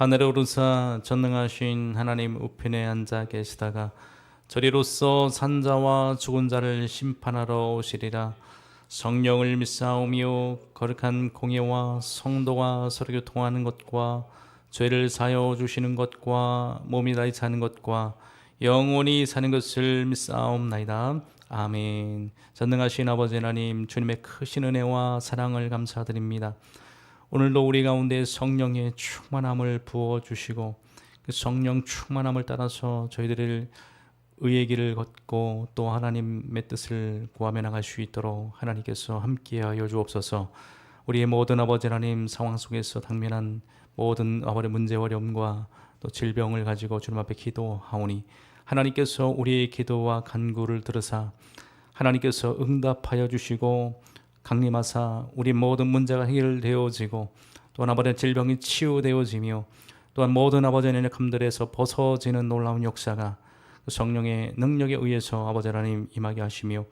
하늘에 오르사 전능하신 하나님 우편에 앉아 계시다가 저리로서 산자와 죽은 자를 심판하러 오시리라. 성령을 믿사오며 거룩한 공예와 성도와 서로 교통하는 것과 죄를 사여 주시는 것과 몸이 다이 사는 것과 영원히 사는 것을 믿사옵나이다. 아멘. 전능하신 아버지 하나님 주님의 크신 은혜와 사랑을 감사드립니다 오늘도 우리 가운데 성령의 충만함을 부어 주시고 그 성령 충만함을 따라서 저희들을 의의 길을 걷고 또 하나님의 뜻을 구하며 나갈 수 있도록 하나님께서 함께하여 주옵소서. 우리의 모든 아버지 하나님 상황 속에서 당면한 모든 아버지 문제 어려움과 또 질병을 가지고 주님 앞에 기도하오니 하나님께서 우리의 기도와 간구를 들으사 하나님께서 응답하여 주시고 강림하사 우리 모든 문제가 해결되어지고 또한 아버지 질병이 치유되어지며 또한 모든 아버지의 연약함들에서 벗어지는 놀라운 역사가 그 성령의 능력에 의해서 아버지 하나님 임하게 하시며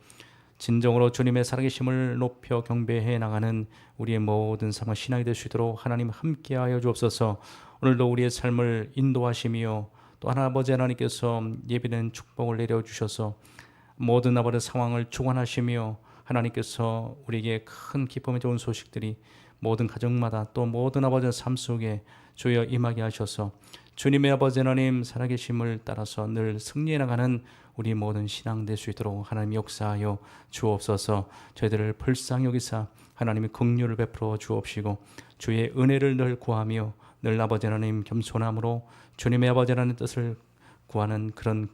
진정으로 주님의 살아계심을 높여 경배해 나가는 우리의 모든 상황 신앙이 될 수 있도록 하나님 함께하여 주옵소서. 오늘도 우리의 삶을 인도하시며 또 하나 아버지 하나님께서 예비된 축복을 내려 주셔서 모든 아버지 상황을 주관하시며 하나님께서 우리에게 큰 기쁨의 좋은 소식들이 모든 가정마다 또 모든 아버지의 삶 속에 주여 임하게 하셔서 주님의 아버지 하나님 살아계심을 따라서 늘 승리해 나가는 우리 모든 신앙 될 수 있도록 하나님 역사하여 주옵소서. 저희들을 불쌍히 여기사 하나님의 긍휼을 베풀어 주옵시고 주의 은혜를 늘 구하며 늘 아버지 하나님 겸손함으로 주님의 아버지 하나님 뜻을 구하는 그런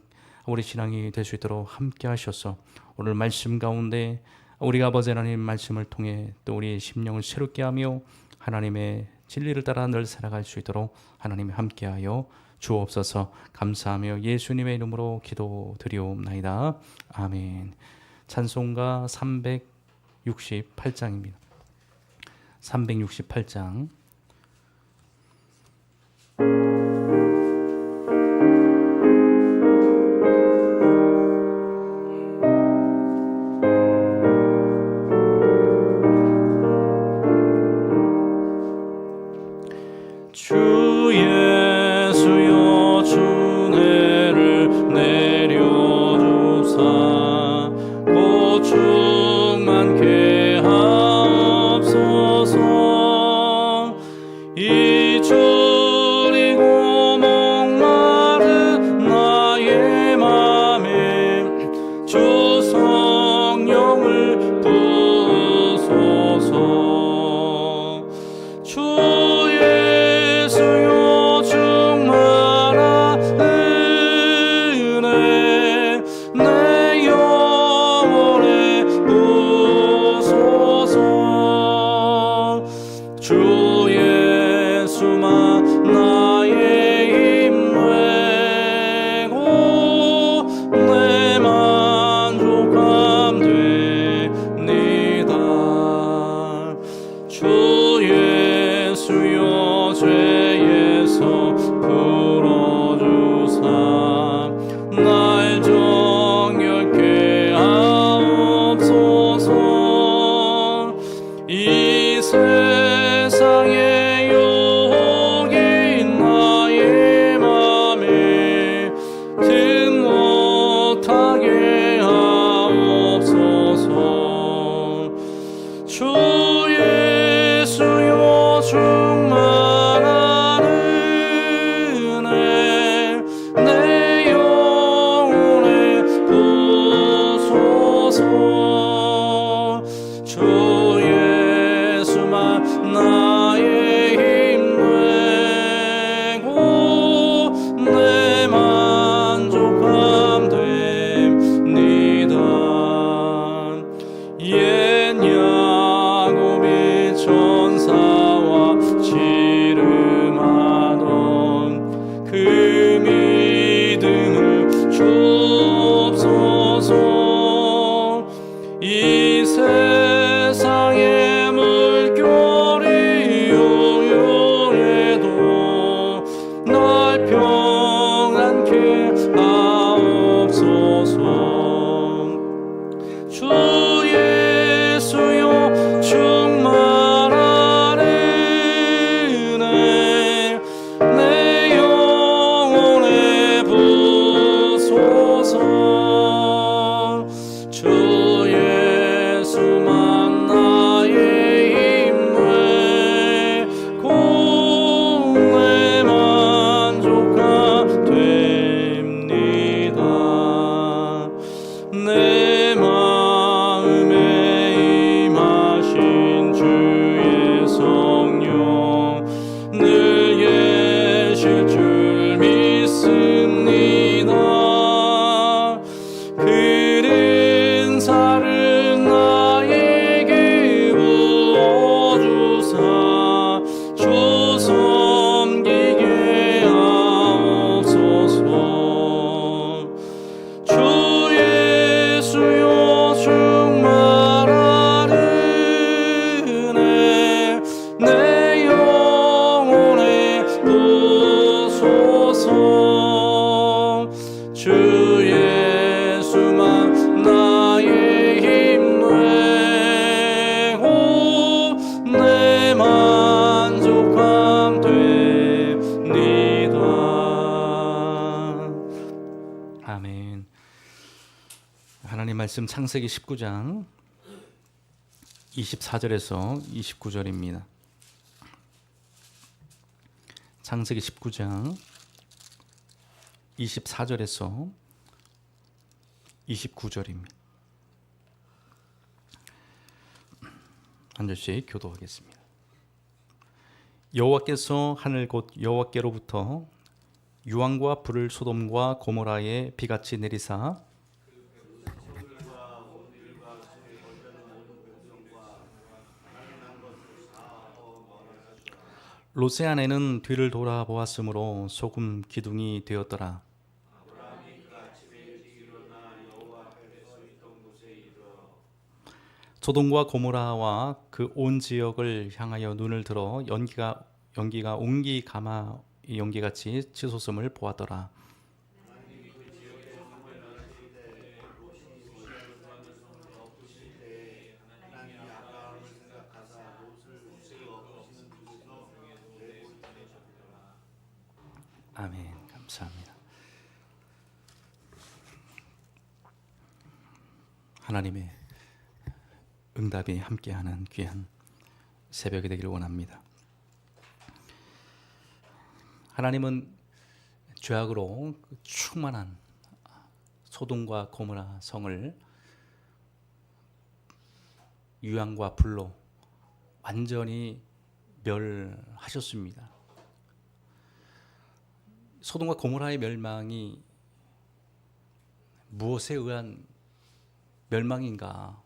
우리 신앙이 될 수 있도록 함께 하셔서 오늘 말씀 가운데 우리가 아버지 하나님 말씀을 통해 또 우리의 심령을 새롭게 하며 하나님의 진리를 따라 늘 살아갈 수 있도록 하나님이 함께하여 주옵소서 감사하며 예수님의 이름으로 기도드리옵나이다. 아멘. 찬송가 368장입니다. 368장 주 창세기 19장 24절에서 29절입니다. 창세기 19장 24절에서 29절입니다. 한 절씩 교도하겠습니다. 여호와께서 하늘 곧 여호와께로부터 유황과 불을 소돔과 고모라에 비같이 내리사 롯의 아내는 뒤를 돌아보았으므로 소금 기둥이 되었더라. 소돔과 고모라와 그 온 지역을 향하여 눈을 들어 연기가 연기가 옹기 가마 연기같이 치솟음을 보았더라. 아멘. 감사합니다. 하나님의 응답이 함께하는 귀한 새벽이 되기를 원합니다. 하나님은 죄악으로 그 충만한 소돔과 고모라 성을 유황과 불로 완전히 멸하셨습니다. 소돔과 고모라의 멸망이 무엇에 의한 멸망인가?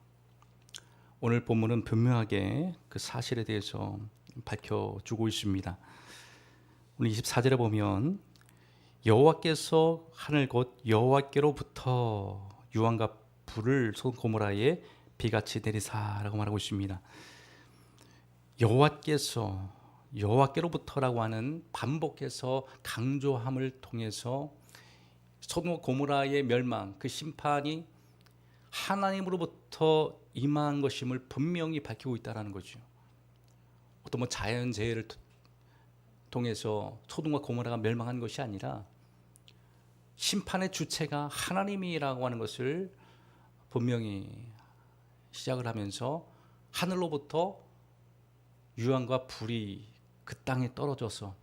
오늘 본문은 분명하게 그 사실에 대해서 밝혀주고 있습니다. 오늘 24절에 보면 여호와께서 하늘 곧 여호와께로부터 유황과 불을 소돔 고모라에 비같이 내리사라고 말하고 있습니다. 여호와께서 여호와께로부터라고 하는 반복해서 강조함을 통해서 소돔 고모라의 멸망 그 심판이 하나님으로부터 임한 것임을 분명히 밝히고 있다라는 거죠. 어떤 뭐 자연 재해를 통해서 소돔과 고모라가 멸망한 것이 아니라 심판의 주체가 하나님이라고 하는 것을 분명히 시작을 하면서 하늘로부터 유황과 불이 그 땅에 떨어져서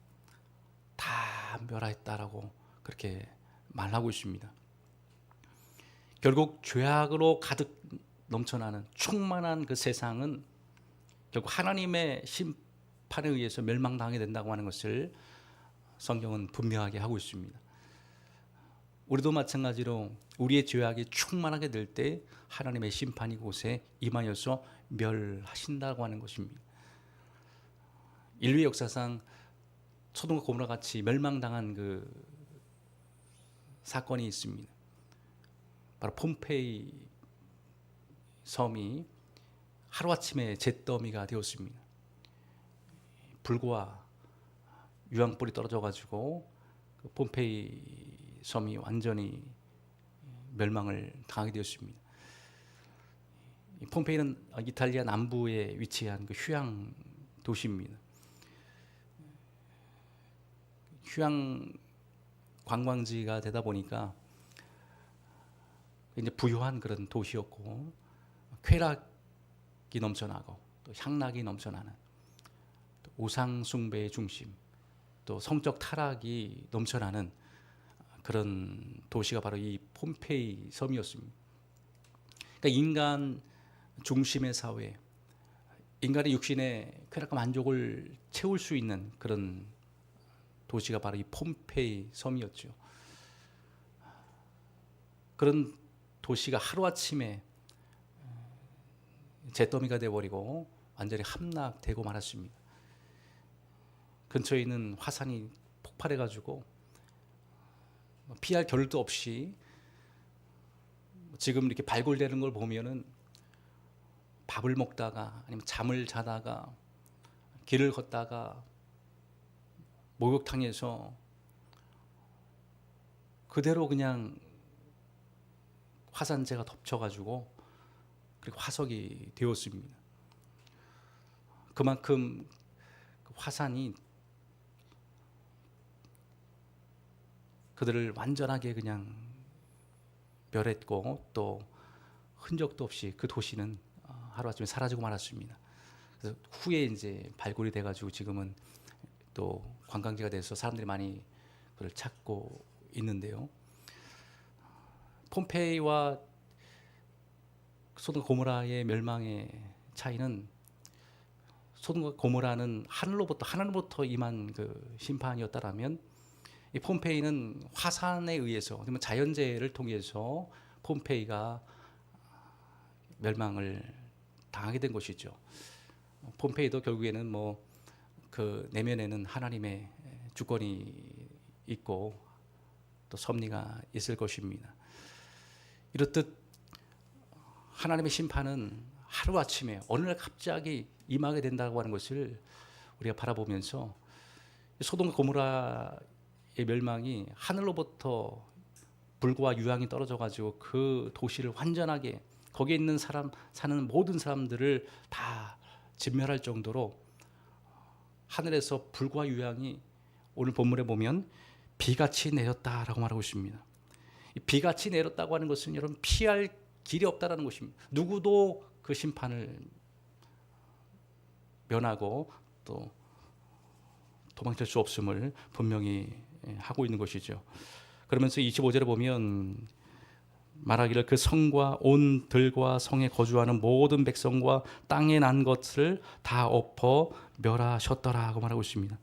다 멸하였다라고 그렇게 말하고 있습니다. 결국 죄악으로 가득 넘쳐나는 충만한 그 세상은 결국 하나님의 심판에 의해서 멸망당하게 된다고 하는 것을 성경은 분명하게 하고 있습니다. 우리도 마찬가지로 우리의 죄악이 충만하게 될 때 하나님의 심판이 곳에 임하여서 멸하신다고 하는 것입니다. 인류의 역사상 소돔과 고모라 같이 멸망당한 그 사건이 있습니다. 바로 폼페이 섬이 하루아침에 잿더미가 되었습니다. 불과 유황불이 떨어져 가지고 그 폼페이 섬이 완전히 멸망을 당하게 되었습니다. 이 폼페이는 이탈리아 남부에 위치한 그 휴양 도시입니다. 휴양 관광지가 되다 보니까 이제 부유한 그런 도시였고 쾌락이 넘쳐나고 또 향락이 넘쳐나는 또 우상 숭배의 중심 또 성적 타락이 넘쳐나는 그런 도시가 바로 이 폼페이 섬이었습니다. 그러니까 인간 중심의 사회, 인간의 육신의 쾌락과 만족을 채울 수 있는 그런 도시가 바로 이 폼페이 섬이었죠. 그런 도시가 하루아침에 잿더미가 되어버리고 완전히 함락되고 말았습니다. 근처에 있는 화산이 폭발해가지고 피할 겨를도 없이 지금 이렇게 발굴되는 걸 보면은 밥을 먹다가 아니면 잠을 자다가 길을 걷다가 목욕탕에서 그대로 그냥 화산재가 덮쳐가지고 그리고 화석이 되었습니다. 그만큼 그 화산이 그들을 완전하게 그냥 멸했고 또 흔적도 없이 그 도시는 어, 하루아침에 사라지고 말았습니다. 그래서 후에 이제 발굴이 돼가지고 지금은 또 관광지가 돼서 사람들이 많이 그걸 찾고 있는데요. 폼페이와 소돔 고모라의 멸망의 차이는 소돔과 고모라는 하늘로부터 하늘로부터 임한 그 심판이었다라면 이 폼페이는 화산에 의해서 아니면 자연재해를 통해서 폼페이가 멸망을 당하게 된 것이죠. 폼페이도 결국에는 뭐 그 내면에는 하나님의 주권이 있고 또 섭리가 있을 것입니다. 이렇듯 하나님의 심판은 하루 아침에 어느 날 갑자기 임하게 된다고 하는 것을 우리가 바라보면서 소돔 고모라의 멸망이 하늘로부터 불과 유황이 떨어져 가지고 그 도시를 완전하게 거기에 있는 사람 사는 모든 사람들을 다 진멸할 정도로 하늘에서 불과 유황이 오늘 본문에 보면 비같이 내렸다라고 말하고 있습니다. 이 비같이 내렸다고 하는 것은 여러분 피할 길이 없다라는 것입니다. 누구도 그 심판을 면하고 또 도망칠 수 없음을 분명히 하고 있는 것이죠. 그러면서 25절에 보면 말하기를 그 성과 온 들과 성에 거주하는 모든 백성과 땅에 난 것을 다 엎어 멸하셨더라고 말하고 있습니다.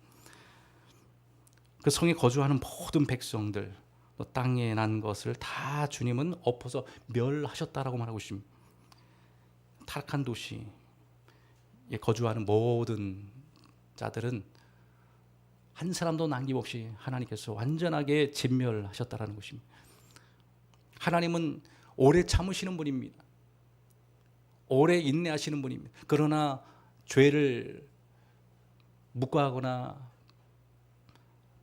그 성에 거주하는 모든 백성들, 또 땅에 난 것을 다 주님은 엎어서 멸하셨다라고 말하고 있습니다. 타락한 도시에 거주하는 모든 자들은 한 사람도 남김없이 하나님께서 완전하게 진멸하셨다라는 것입니다. 하나님은 오래 참으시는 분입니다. 오래 인내하시는 분입니다. 그러나 죄를 묵과하거나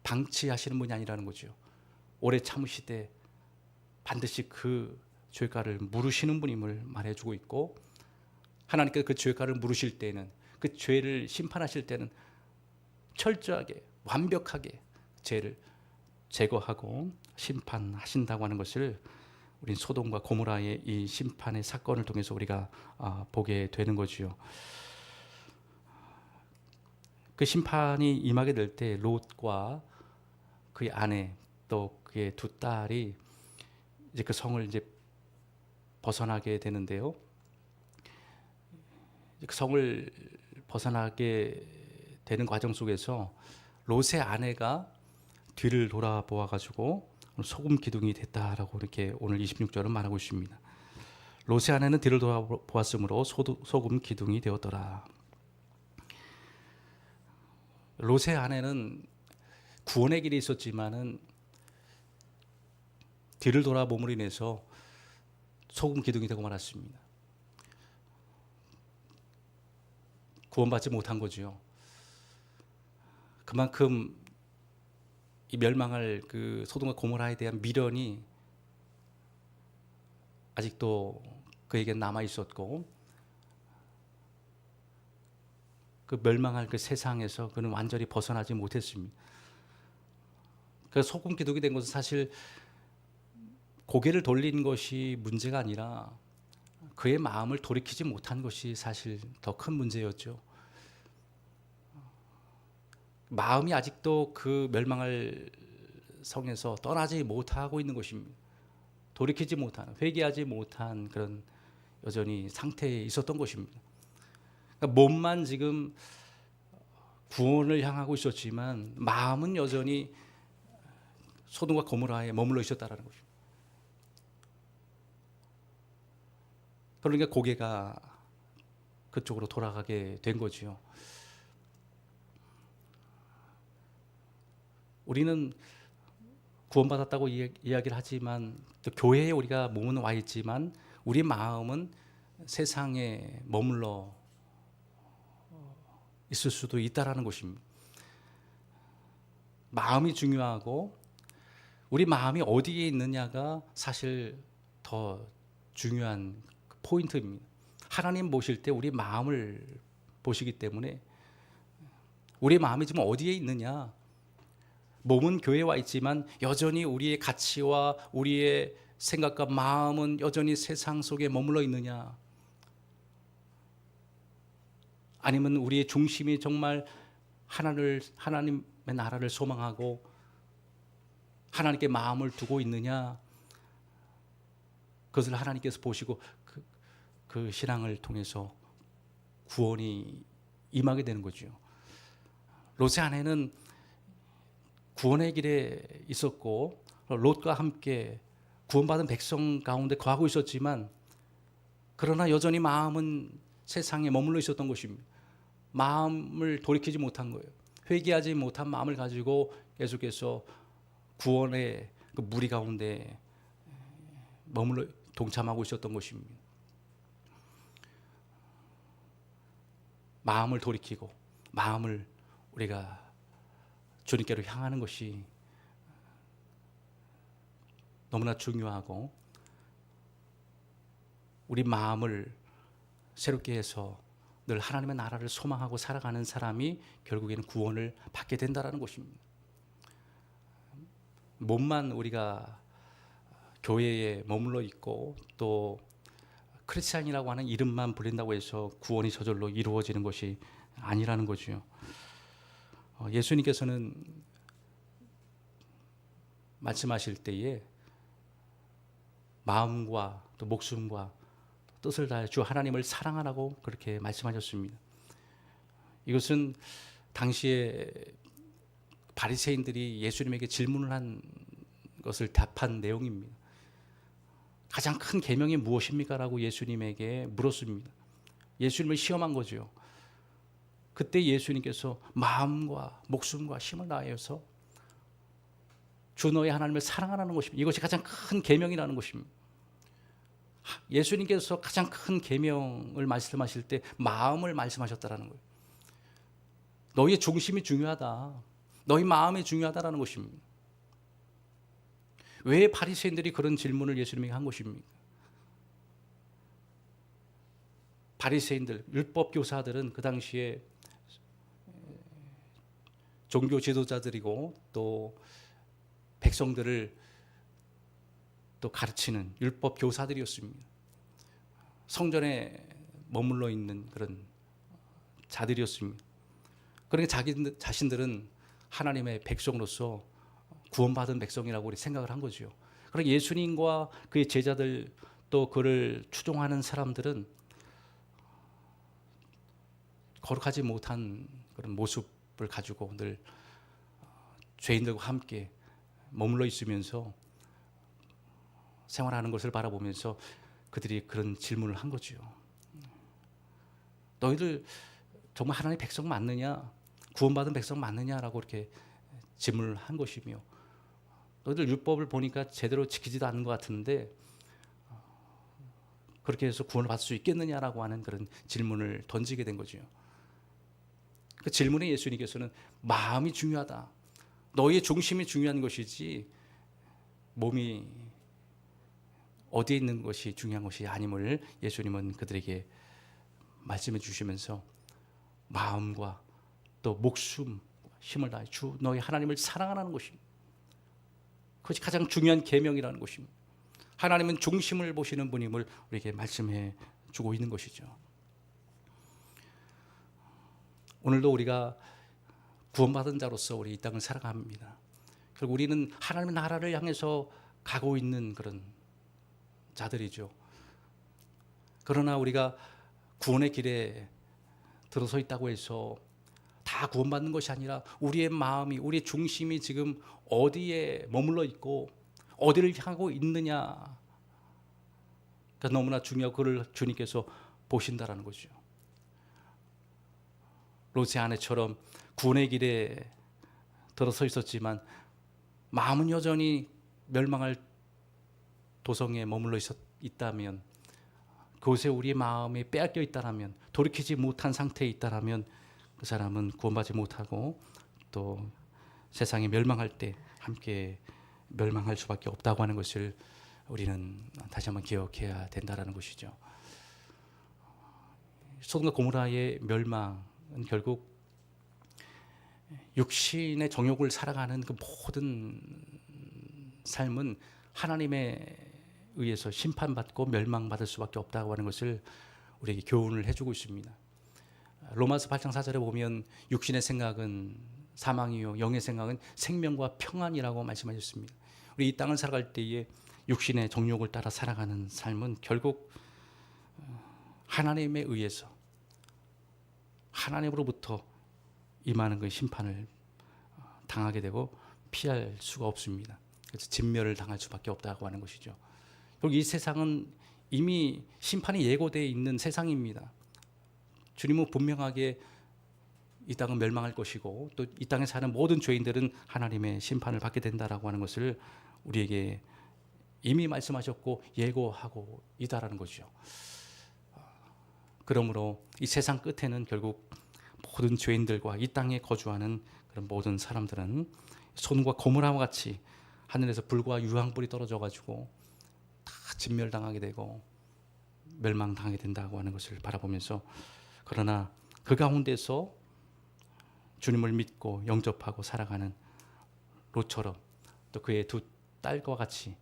방치하시는 분이 아니라는 거죠. 오래 참으시되 반드시 그 죄가를 물으시는 분임을 말해주고 있고 하나님께서 그 죄가를 물으실 때는 그 죄를 심판하실 때는 철저하게 완벽하게 죄를 제거하고 심판하신다고 하는 것을 우리 소돔과 고모라의 이 심판의 사건을 통해서 우리가 아, 보게 되는 거지요. 그 심판이 임하게 될 때 롯과 그의 아내 또 그의 두 딸이 이제 그 성을 이제 벗어나게 되는데요. 그 성을 벗어나게 되는 과정 속에서 롯의 아내가 뒤를 돌아보아 가지고 소금 기둥이 됐다라고 이렇게 오늘 26절은 말하고 있습니다. 롯의 아내는 뒤를 돌아보았으므로 소금 기둥이 되었더라. 롯의 아내는 구원의 길이 있었지만은 뒤를 돌아봄으로 인해서 소금 기둥이 되고 말았습니다. 구원받지 못한 거지요. 그만큼 이 멸망할 그 소돔과 고모라에 대한 미련이 아직도 그에게 남아 있었고 그 멸망할 그 세상에서 그는 완전히 벗어나지 못했습니다. 그 소금 기독이 된 것은 사실 고개를 돌린 것이 문제가 아니라 그의 마음을 돌이키지 못한 것이 사실 더 큰 문제였죠. 마음이 아직도 그 멸망할 성에서 떠나지 못하고 있는 것입니다. 돌이키지 못한, 회개하지 못한 그런 여전히 상태에 있었던 것입니다. 그러니까 몸만 지금 구원을 향하고 있었지만 마음은 여전히 소돔과 고모라에 머물러 있었다라는 것입니다. 그러니까 고개가 그쪽으로 돌아가게 된 거지요. 우리는 구원받았다고 이야기를 하지만 또 교회에 우리가 몸은 와 있지만 우리 마음은 세상에 머물러 있을 수도 있다라는 것입니다. 마음이 중요하고 우리 마음이 어디에 있느냐가 사실 더 중요한 포인트입니다. 하나님 보실 때 우리 마음을 보시기 때문에 우리 마음이 지금 어디에 있느냐? 몸은 교회에 와 있지만 여전히 우리의 가치와 우리의 생각과 마음은 여전히 세상 속에 머물러 있느냐? 아니면 우리의 중심이 정말 하나를 하나님의 나라를 소망하고 하나님께 마음을 두고 있느냐? 그것을 하나님께서 보시고 그, 그 신앙을 통해서 구원이 임하게 되는 거죠. 롯의 아내는 구원의 길에 있었고 롯과 함께 구원받은 백성 가운데 거하고 있었지만 그러나 여전히 마음은 세상에 머물러 있었던 것입니다. 마음을 돌이키지 못한 거예요. 회개하지 못한 마음을 가지고 계속해서 구원의 그 무리 가운데 머물러 동참하고 있었던 것입니다. 마음을 돌이키고 마음을 우리가 주님께로 향하는 것이 너무나 중요하고 우리 마음을 새롭게 해서 늘 하나님의 나라를 소망하고 살아가는 사람이 결국에는 구원을 받게 된다라는 것입니다. 몸만 우리가 교회에 머물러 있고 또 크리스찬이라고 하는 이름만 불린다고 해서 구원이 저절로 이루어지는 것이 아니라는 거죠. 어, 예수님께서는 말씀하실 때에 마음과 또 목숨과 뜻을 다해 주 하나님을 사랑하라고 그렇게 말씀하셨습니다. 이것은 당시에 바리새인들이 예수님에게 질문을 한 것을 답한 내용입니다. 가장 큰 계명이 무엇입니까라고 예수님에게 물었습니다. 예수님을 시험한 거죠. 그때 예수님께서 마음과 목숨과 힘을 다하여서 주 너의 하나님을 사랑하라는 것입니다. 이것이 가장 큰 계명이라는 것입니다. 예수님께서 가장 큰 계명을 말씀하실 때 마음을 말씀하셨다라는 거예요. 너희의 중심이 중요하다. 너희 마음이 중요하다라는 것입니다. 왜 바리새인들이 그런 질문을 예수님에게 한 것입니까? 바리새인들, 율법 교사들은 그 당시에 종교 지도자들이고 또 백성들을 또 가르치는 율법 교사들이었습니다. 성전에 머물러 있는 그런 자들이었습니다. 그러니까 자기 자신들은 하나님의 백성으로서 구원받은 백성이라고 우리 생각을 한 거죠. 그러나 예수님과 그의 제자들 또 그를 추종하는 사람들은 거룩하지 못한 그런 모습 모습을 가지고 늘 죄인들과 함께 머물러 있으면서 생활하는 것을 바라보면서 그들이 그런 질문을 한 거죠. 너희들 정말 하나님의 백성 맞느냐? 구원받은 백성 맞느냐라고 이렇게 질문을 한 것이며 너희들 율법을 보니까 제대로 지키지도 않는 것 같은데 그렇게 해서 구원을 받을 수 있겠느냐라고 하는 그런 질문을 던지게 된 거죠. 그 질문에 예수님께서는 마음이 중요하다. 너의 중심이 중요한 것이지 몸이 어디에 있는 것이 중요한 것이 아님을 예수님은 그들에게 말씀해 주시면서 마음과 또 목숨 힘을 다해 주 너희 하나님을 사랑하라는 것입니다. 그것이 가장 중요한 계명이라는 것입니다. 하나님은 중심을 보시는 분임을 우리에게 말씀해 주고 있는 것이죠. 오늘도 우리가 구원받은 자로서 우리 이 땅을 살아갑니다. 그리고 우리는 하나님의 나라를 향해서 가고 있는 그런 자들이죠. 그러나 우리가 구원의 길에 들어서 있다고 해서 다 구원받는 것이 아니라 우리의 마음이 우리의 중심이 지금 어디에 머물러 있고 어디를 향하고 있느냐 그러니까 너무나 중요하고 그를 주님께서 보신다라는 거죠. 로세 아내처럼 구원의 길에 들어서 있었지만 마음은 여전히 멸망할 도성에 머물러 있었, 있다면 그곳에 우리 마음이 빼앗겨 있다라면 돌이키지 못한 상태에 있다라면 그 사람은 구원받지 못하고 또 세상에 멸망할 때 함께 멸망할 수밖에 없다고 하는 것을 우리는 다시 한번 기억해야 된다라는 것이죠. 소돔과 고모라의 멸망은 결국 육신의 정욕을 살아가는 그 모든 삶은 하나님의 의해서 심판받고 멸망받을 수밖에 없다고 하는 것을 우리에게 교훈을 해주고 있습니다. 로마서 8장 4절에 보면 육신의 생각은 사망이요 영의 생각은 생명과 평안이라고 말씀하셨습니다. 우리 이 땅을 살아갈 때에 육신의 정욕을 따라 살아가는 삶은 결국 하나님에 의해서 하나님으로부터 임하는 그 심판을 당하게 되고 피할 수가 없습니다. 그래서 진멸을 당할 수밖에 없다고 하는 것이죠. 그리고 이 세상은 이미 심판이 예고되어 있는 세상입니다. 주님은 분명하게 이 땅은 멸망할 것이고 또 이 땅에 사는 모든 죄인들은 하나님의 심판을 받게 된다라고 하는 것을 우리에게 이미 말씀하셨고 예고하고 있다라는 것이죠. 그러므로 이 세상 끝에는 결국 모든 죄인들과 이 땅에 거주하는 그런 모든 사람들은 손과 고무라와 같이 하늘에서 불과 유황불이 떨어져 가지고 다 진멸당하게 되고 멸망당하게 된다고 하는 것을 바라보면서 그러나 그 가운데서 주님을 믿고 영접하고 살아가는 롯처럼 또 그의 두 딸과 같이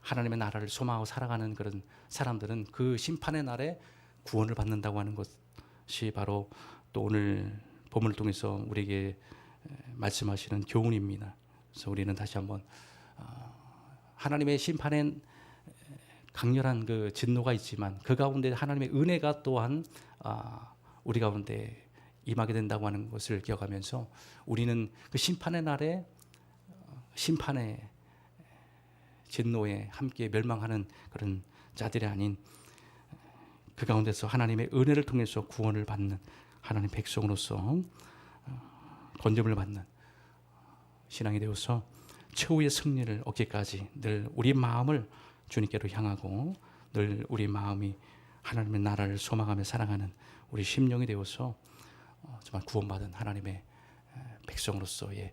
하나님의 나라를 소망하고 살아가는 그런 사람들은 그 심판의 날에 구원을 받는다고 하는 것이 바로 또 오늘 본문을 통해서 우리에게 말씀하시는 교훈입니다. 그래서 우리는 다시 한번 어, 하나님의 심판엔 강렬한 그 진노가 있지만 그 가운데 하나님의 은혜가 또한 아, 우리 가운데 임하게 된다고 하는 것을 기억하면서 우리는 그 심판의 날에 어, 심판의 진노에 함께 멸망하는 그런 자들이 아닌 그 가운데서 하나님의 은혜를 통해서 구원을 받는 하나님 백성으로서 어, 건짐을 받는 신앙이 되어서 최후의 승리를 얻기까지 늘 우리 마음을 주님께로 향하고 늘 우리 마음이 하나님의 나라를 소망하며 살아가는 우리 심령이 되어서 어, 정말 구원받은 하나님의 백성으로서의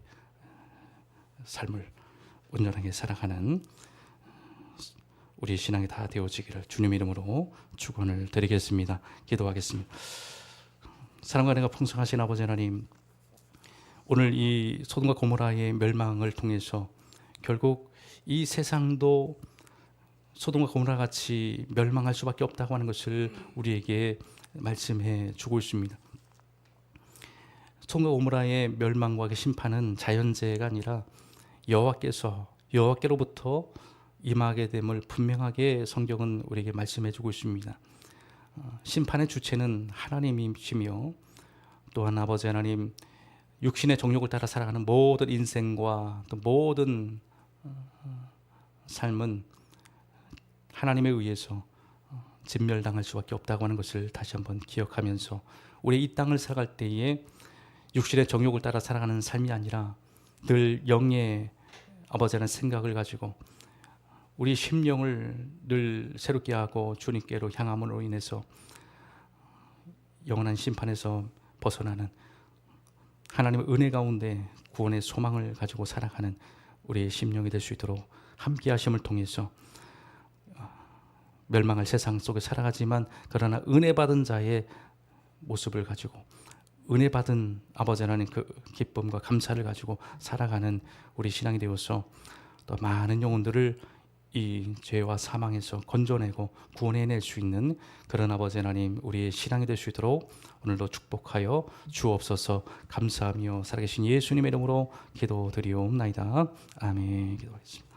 삶을 온전하게 살아가는 우리 신앙이 다 되어지기를 주님 이름으로 축원을 드리겠습니다. 기도하겠습니다. 사랑과 은혜가 풍성하신 아버지 하나님, 오늘 이 소돔과 고모라의 멸망을 통해서 결국 이 세상도 소돔과 고모라 같이 멸망할 수밖에 없다고 하는 것을 우리에게 말씀해 주고 있습니다. 소돔과 고모라의 멸망과 그 심판은 자연재해가 아니라 여호와께서 여호와께로부터 임하게 됨을 분명하게 성경은 우리에게 말씀해 주고 있습니다. 어, 심판의 주체는 하나님이시며 또한 아버지 하나님 육신의 정욕을 따라 살아가는 모든 인생과 또 모든 어, 삶은 하나님에 의해서 어, 진멸당할 수밖에 없다고 하는 것을 다시 한번 기억하면서 우리 이 땅을 살아갈 때에 육신의 정욕을 따라 살아가는 삶이 아니라 늘 영의 아버지 하는 생각을 가지고 우리 심령을 늘 새롭게 하고 주님께로 향함으로 인해서 영원한 심판에서 벗어나는 하나님의 은혜 가운데 구원의 소망을 가지고 살아가는 우리의 심령이 될 수 있도록 함께 하심을 통해서 어, 멸망할 세상 속에 살아가지만 그러나 은혜 받은 자의 모습을 가지고 은혜 받은 아버지 하나님 그 기쁨과 감사를 가지고 살아가는 우리 신앙이 되어서 또 많은 영혼들을 이 죄와 사망에서 건져내고 구원해낼 수 있는 그런 아버지 하나님 우리의 신앙이 될 수 있도록 오늘도 축복하여 주옵소서. 감사하며 살아계신 예수님의 이름으로 기도드리옵나이다. 아멘. 기도하겠습니다.